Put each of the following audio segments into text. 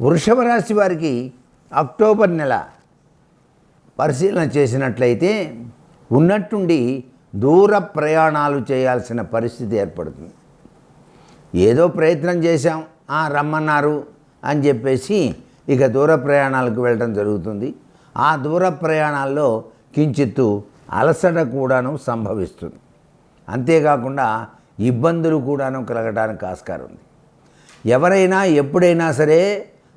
వృషభ రాశి వారికి అక్టోబర్ నెల పరిశీలన చేసినట్లయితే ఉన్నట్టుండి దూర ప్రయాణాలు చేయాల్సిన పరిస్థితి ఏర్పడుతుంది. ఏదో ప్రయత్నం చేశాం "ఆ, రమ్మన్నారు అని చెప్పేసి ఇక దూర ప్రయాణాలకు వెళ్ళడం జరుగుతుంది. ఆ దూర ప్రయాణాల్లో కించిత్తు అలసట కూడాను సంభవిస్తుంది. అంతేకాకుండా ఇబ్బందులు కూడాను కలగడానికి ఆస్కారం ఉంది. ఎవరైనా ఎప్పుడైనా సరే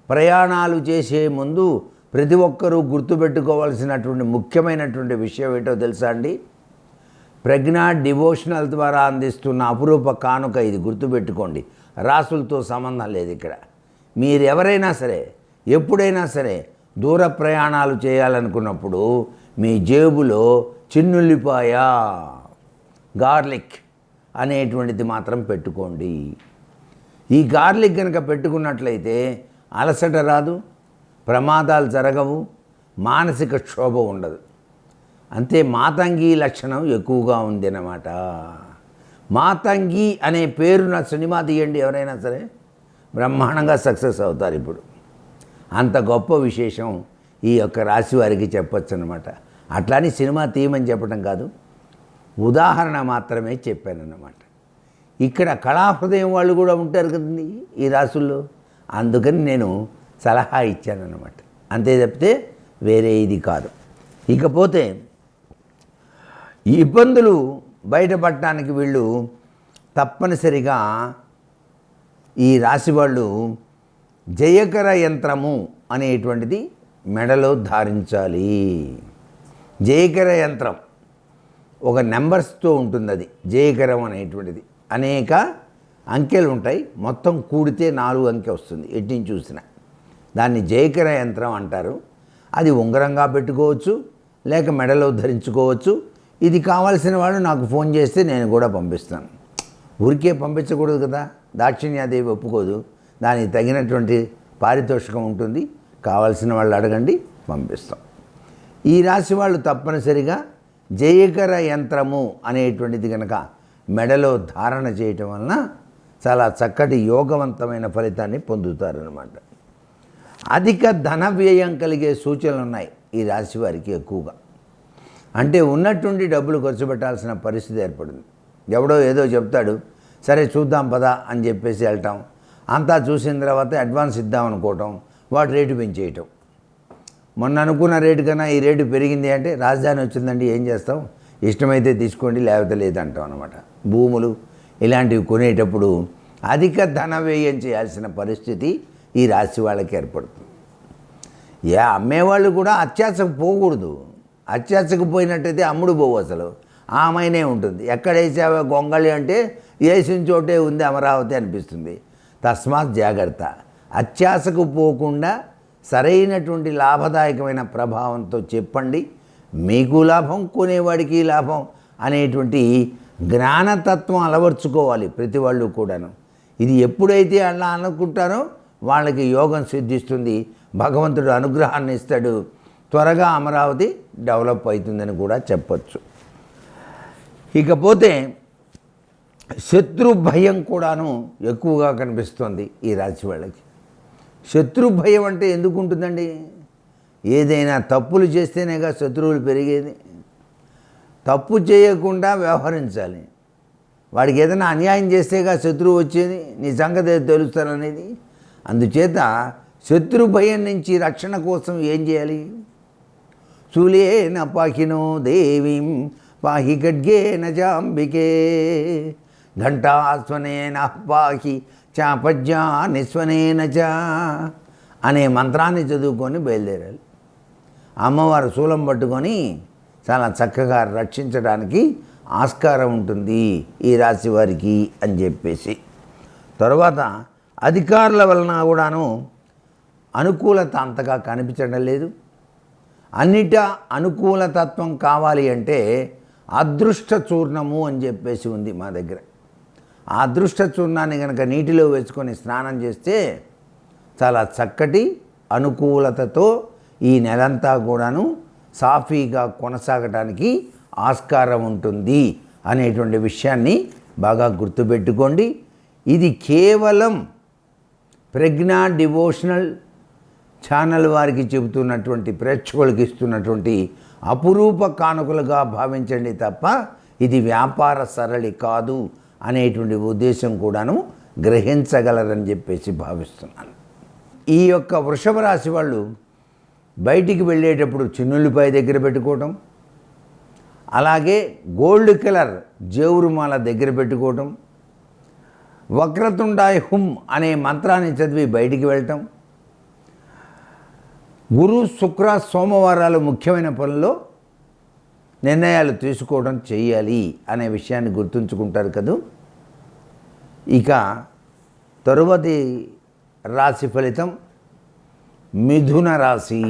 ప్రయాణాలు చేసే ముందు ప్రతి ఒక్కరూ గుర్తుపెట్టుకోవాల్సినటువంటి ముఖ్యమైనటువంటి విషయం ఏంటో తెలుసా అండి? ప్రజ్ఞా డివోషనల్ ద్వారా అందిస్తున్న అపురూప కానుక ఇది గుర్తుపెట్టుకోండి. రాసులతో సంబంధం లేదు ఇక్కడ. మీరు ఎవరైనా సరే ఎప్పుడైనా సరే దూర ప్రయాణాలు చేయాలనుకున్నప్పుడు మీ జేబులో చిన్నుల్లిపాయ గార్లిక్ అనేటువంటిది మాత్రం పెట్టుకోండి. ఈ గార్లిక్ కనుక పెట్టుకున్నట్లయితే అలసట రాదు ప్రమాదాలు జరగవు మానసిక క్షోభ ఉండదు. అంతే మాతంగి లక్షణం ఎక్కువగా ఉంది అన్నమాట మాతంగి అనే పేరున సినిమా తీయండి ఎవరైనా సరే బ్రహ్మాండంగా సక్సెస్ అవుతారు ఇప్పుడు. అంత గొప్ప విశేషం ఈ యొక్క రాశి వారికి చెప్పొచ్చు అనమాట అట్లాని సినిమా తీయమని చెప్పడం కాదు ఉదాహరణ మాత్రమే చెప్పానన్నమాట. ఇక్కడ కళాహృదయం వాళ్ళు కూడా ఉంటారు కదండి ఈ రాసుల్లో అందుకని నేను సలహా ఇచ్చానన్నమాట. అంతే తప్పితే వేరే ఇది కాదు. ఇకపోతే ఈ ఇబ్బందులు బయటపడటానికి వీళ్ళు తప్పనిసరిగా ఈ రాశి వాళ్ళు జయకర యంత్రము అనేటువంటిది మెడలో ధారించాలి. జయకర యంత్రం ఒక నెంబర్స్తో ఉంటుంది అది జయకరం అనేటువంటిది. అనేక అంకెలు ఉంటాయి. మొత్తం కూడితే నాలుగు అంకె వస్తుంది. ఎట్టి చూసిన. చూసినా దాన్ని జయకర యంత్రం అంటారు. అది ఉంగరంగా పెట్టుకోవచ్చు. లేక మెడలో ధరించుకోవచ్చు. ఇది కావాల్సిన వాళ్ళు నాకు ఫోన్ చేస్తే నేను కూడా పంపిస్తాను. ఊరికే పంపించకూడదు కదా. దాక్షిణ్యాదేవి ఒప్పుకోదు. దానికి తగినటువంటి పారితోషికం ఉంటుంది. కావాల్సిన వాళ్ళు అడగండి పంపిస్తాం. ఈ రాశి వాళ్ళు తప్పనిసరిగా జయకర యంత్రము అనేటువంటిది కనుక మెడలో ధారణ చేయటం వలన చాలా చక్కటి యోగవంతమైన ఫలితాన్ని పొందుతారనమాట అధిక ధన వ్యయం కలిగే సూచనలు ఉన్నాయి ఈ రాశి వారికి ఎక్కువగా. అంటే ఉన్నట్టుండి డబ్బులు ఖర్చు పెట్టాల్సిన పరిస్థితి ఏర్పడింది. ఎవడో ఏదో చెప్తాడు సరే చూద్దాం పదా అని చెప్పేసి వెళ్ళటం అంతా చూసిన తర్వాత అడ్వాన్స్ ఇద్దాం అనుకోవటం వాటి రేటు పెంచేయటం. మొన్న అనుకున్న రేటు కన్నా ఈ రేటు పెరిగింది అంటే రాజధాని వచ్చిందండి ఏం చేస్తాం? ఇష్టమైతే తీసుకోండి లేకపోతే లేదంటాం అనమాట భూములు ఇలాంటివి కొనేటప్పుడు అధిక ధన వ్యయం చేయాల్సిన పరిస్థితి ఈ రాశి వాళ్ళకి ఏర్పడుతుంది. ఏ అమ్మేవాళ్ళు కూడా అత్యాశకు పోకూడదు. అత్యాశకు పోయినట్టయితే అమ్ముడు పోవు అసలు. ఆమెనే ఉంటుంది. ఎక్కడ వేసావా గొంగళి అంటే వేసిన చోటే ఉంది అమరావతి అనిపిస్తుంది. తస్మాత్ జాగ్రత్త. అత్యాశకు పోకుండా సరైనటువంటి లాభదాయకమైన ప్రభావంతో చెప్పండి. మీకు లాభం కొనేవాడికి లాభం అనేటువంటి జ్ఞానతత్వం అలవర్చుకోవాలి ప్రతి వాళ్ళు కూడాను. ఇది ఎప్పుడైతే అలా అనుకుంటారో వాళ్ళకి యోగం సిద్ధిస్తుంది భగవంతుడు అనుగ్రహాన్ని ఇస్తాడు త్వరగా అమరావతి డెవలప్ అవుతుందని కూడా చెప్పచ్చు. ఇకపోతే శత్రు భయం కూడాను ఎక్కువగా కనిపిస్తుంది ఈ రాశి వాళ్ళకి. శత్రు భయం అంటే ఎందుకు ఉంటుందండి? ఏదైనా తప్పులు చేస్తేనేగా శత్రువులు పెరిగేది. తప్పు చేయకుండా వ్యవహరించాలి. వాడికి ఏదైనా అన్యాయం చేస్తేగా శత్రువు వచ్చేది నీ సంగతి తెలుస్తారనేది. తెలుస్తాననేది అందుచేత శత్రు భయం నుంచి రక్షణ కోసం ఏం చేయాలి? సులేన పాహినో దేవీం పాహి ఖడ్గేన జాంబికే. ఘంటాస్వనేన పాహి చాపజ్జా నిస్వనేన చ అనే మంత్రాన్ని చదువుకొని బయలుదేరాలి. అమ్మవారు శూలం పట్టుకొని చాలా చక్కగా రక్షించడానికి ఆస్కారం ఉంటుంది ఈ రాశి వారికి అని చెప్పేసి. తర్వాత అధికారుల వలన కూడాను అనుకూలత అంతగా కనిపించడం లేదు. అన్నిట అనుకూలతత్వం కావాలి అంటే అదృష్ట చూర్ణము అని చెప్పేసి ఉంది మా దగ్గర. ఆ అదృష్ట చూర్ణాన్ని కనుక నీటిలో వేసుకొని స్నానం చేస్తే చాలా చక్కటి అనుకూలతతో ఈ నెలంతా కూడాను సాఫీగా కొనసాగటానికి ఆస్కారం ఉంటుంది అనేటువంటి విషయాన్ని బాగా గుర్తుపెట్టుకోండి. ఇది కేవలం ప్రజ్ఞా డివోషనల్ ఛానల్ వారికి చెబుతున్నటువంటి ప్రేక్షకులకు ఇస్తున్నటువంటి అపురూప కానుకలుగా భావించండి తప్ప ఇది వ్యాపార సరళి కాదు అనేటువంటి ఉద్దేశం కూడాను గ్రహించగలరని చెప్పేసి భావిస్తున్నాను. ఈ యొక్క వృషభ రాశి వాళ్ళు బయటికి వెళ్ళేటప్పుడు చిన్నుల్లిపాయ దగ్గర పెట్టుకోవటం అలాగే గోల్డ్ కలర్ జేవురుమాల దగ్గర పెట్టుకోవటం వక్రతుండాయ్ హుమ్ అనే మంత్రాన్ని చదివి బయటికి వెళ్ళటం గురు శుక్ర సోమవారాలు ముఖ్యమైన పనుల్లో నిర్ణయాలు తీసుకోవడం చేయాలి అనే విషయాన్ని గుర్తుంచుకుంటారు కదూ? ఇక తరువాతి రాశి ఫలితం మిథున రాశి